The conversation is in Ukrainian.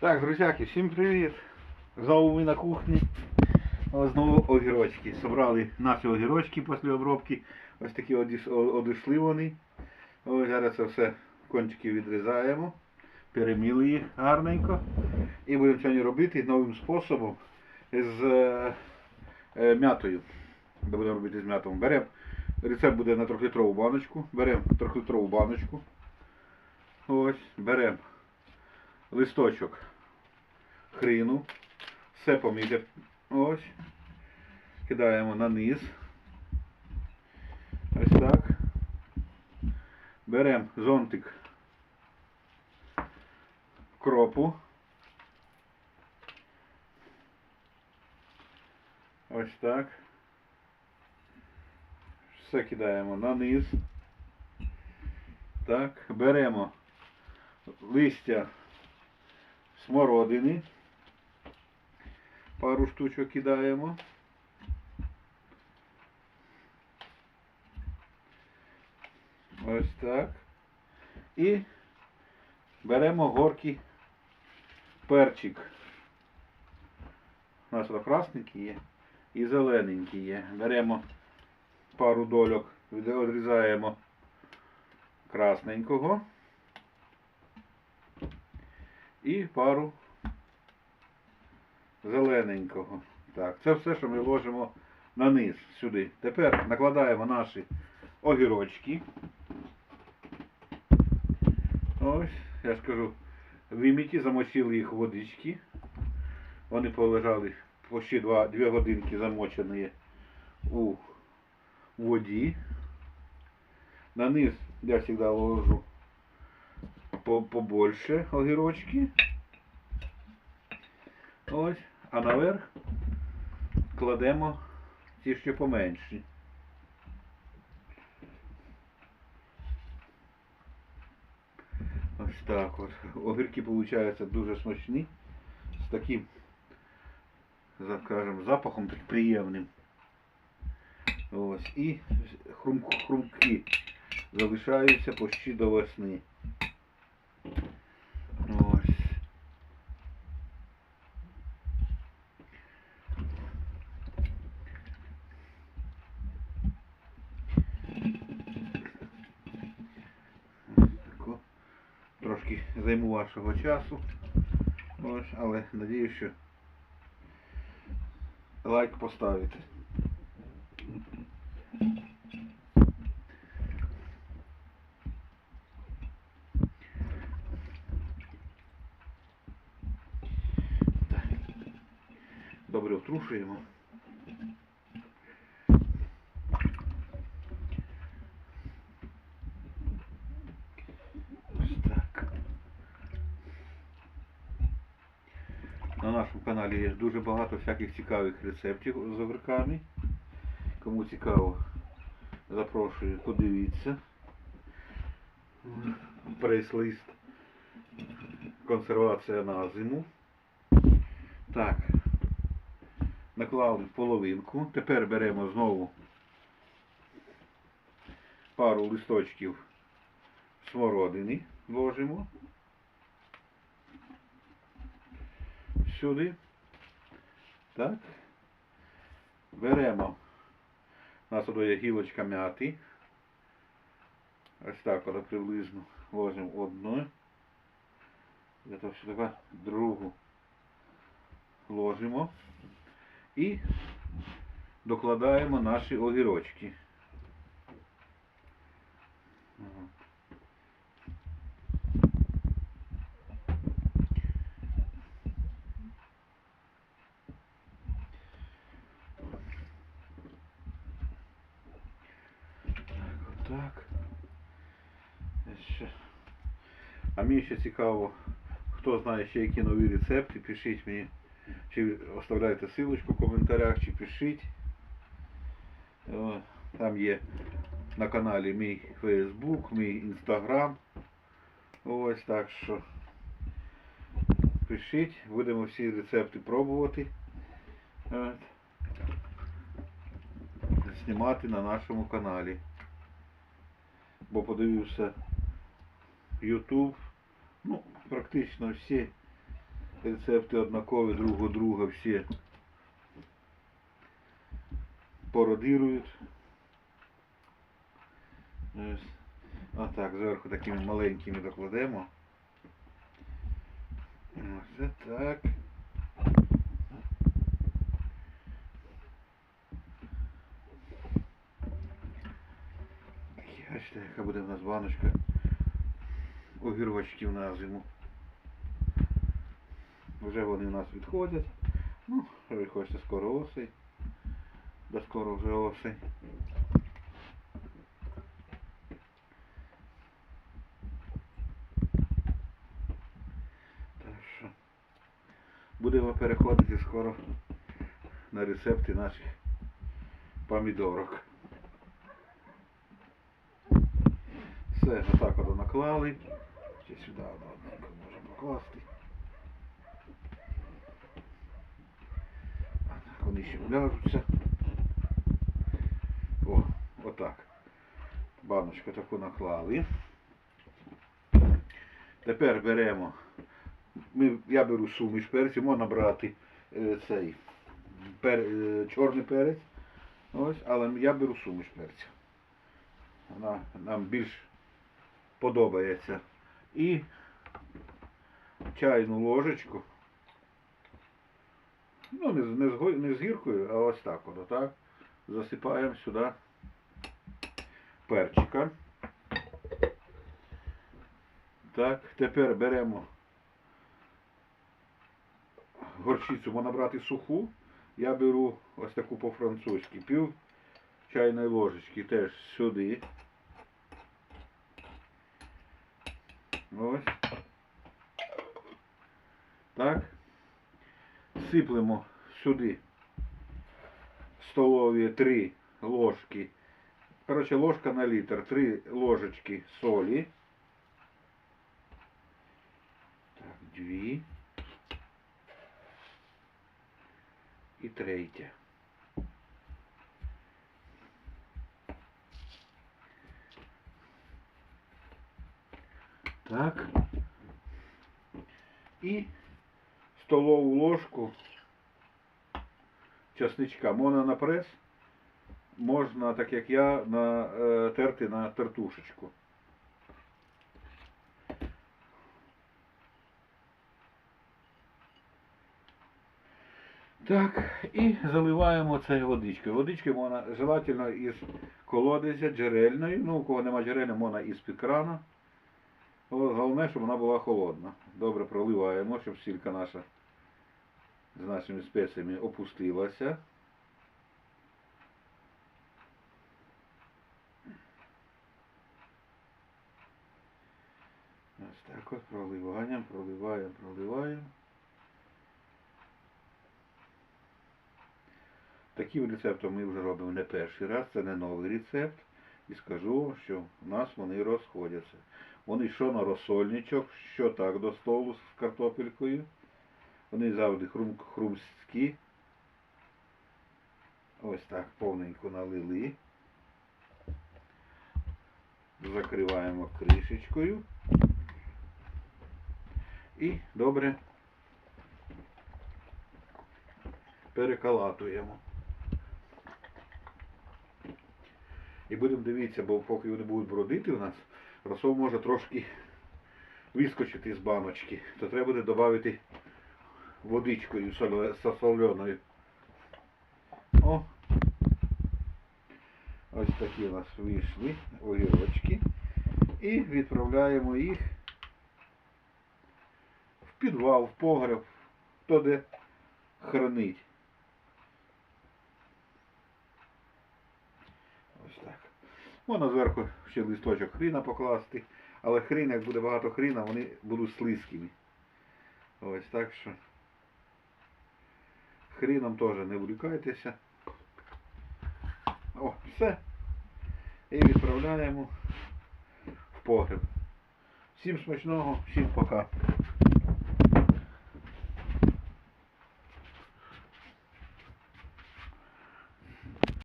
Так, друзяки, всім привіт! Знову ми на кухні. Знову огірочки. Собрали наші огірочки після обробки. Ось такі одійшли вони. Ось зараз це все кончики відрізаємо. Переміли їх гарненько. І будемо сьогодні робити новим способом з е, е, м'ятою. Будемо робити з м'ятом. Беремо. Рецепт буде на трьохлітрову баночку. Беремо трьохлітрову баночку. Ось, беремо листочок хріну, все поміти. Ось. Кидаємо на низ. Ось так. Беремо зонтик кропу. Ось так. Все кидаємо на низ. Так, беремо листя смородини. Пару штучок кидаємо. Ось так. І беремо горький перчик. У нас тут красненький є і зелененький є. Беремо пару дольок, відрізаємо красненького і пару зелененького. Так, це все, що ми ложимо на низ сюди. Тепер накладаємо наші огірочки. Ось, я скажу, виміті, замочили їх водички. Вони полежали почти 2, 2 годинки замочені у воді. На низ я завжди ложу побольше огірочки. Ось. А наверх кладемо ті, що поменші. Ось так от. Огірки получаються дуже смачні. З таким, скажем, запахом так приємним. Ось. І хрумки залишаються почти до весни. Ось. Тако. Трошки займу вашого часу. Ось, але надію, що лайк поставите. Добре втрушуємо. Ось так. На нашому каналі є дуже багато всяких цікавих рецептів з огірками. Кому цікаво, запрошую, подивіться. Прайс-лист. Консервація на зиму. Так. Наклали половинку. Тепер беремо знову пару листочків смородини ложимо. Сюди. Так. Беремо. У нас тут є гілочка м'яти. Ось так от приблизно ложимо одну. Це сюди другу ложимо. І докладаємо наші огірочки. Ага. Так, отак. Ще. А мені ще цікаво, хто знає ще які нові рецепти, пишіть мені, чи оставляйте ссылочку в коментарях, чи пишіть. Там є на каналі мій Facebook, мій Instagram. Ось так що пишіть, будемо всі рецепти пробувати. Знімати на нашому каналі. Бо подивився YouTube, ну, практично всі Рецепти однакові, друг у друга всі пародирують. Ось. Отак, зверху такими маленькими докладемо. Ось так. Бачите, яка буде в нас баночка огірочків на зиму. Вже вони у нас відходять. Ну, хочете скоро осень. Да скоро вже осень. Так що будемо переходити скоро на рецепти наших помідорок. Все, отак от наклали. Ще сюди одну одненько можемо покласти. А так вони ще вляжуться. О, отак. Баночку таку наклали. Тепер беремо. Ми, я беру суміш перців, можна брати е, цей пер, е, чорний перець. Ось, але я беру суміш перців. Вона нам більш подобається. І чайну ложечку. Ну, не, з- не, не з гіркою, а ось так от, отак. Засипаємо сюди перчика. Так, тепер беремо горчицю, можна брати суху. Я беру ось таку по-французьки. Пів чайної ложечки теж сюди. Ось. Так. Сиплемо сюди столові 3 ложки. Коротше, ложка на літр, 3 ложечки солі. Так, дві. І третя. Так. І столову ложку часничка. Можна на прес, можна, так як я, натерти на тертушечку. Так, і заливаємо це водичкою. Водичкою можна желательно із колодязя джерельної. Ну, у кого нема джерельної, можна із-під крана. О, Головне, щоб вона була холодна. Добре проливаємо, щоб сілька наша з нашими спеціями опустилася. Ось так от проливаємо, проливаємо, проливаємо. Таким рецептом ми вже робимо не перший раз, це не новий рецепт. І скажу, що в нас вони розходяться. Вони що на розсольничок, що так до столу з картопелькою. Вони завжди хрум, хрумсткі. Ось так повненько налили. Закриваємо кришечкою. І добре перекалатуємо. І будемо дивитися, бо поки вони будуть бродити у нас, розсол може трошки вискочити з баночки. То треба буде додати водичкою соле- О! Ось такі у нас вийшли огірочки. І відправляємо їх в підвал, в погреб, хто де хранить. Ось так. Можна зверху ще листочок хріна покласти, але хрін, як буде багато хріна, вони будуть слизькими. Ось так що. Хріном теж не влюкайтеся. О, все. І відправляємо в погреб. Всім смачного, всім пока.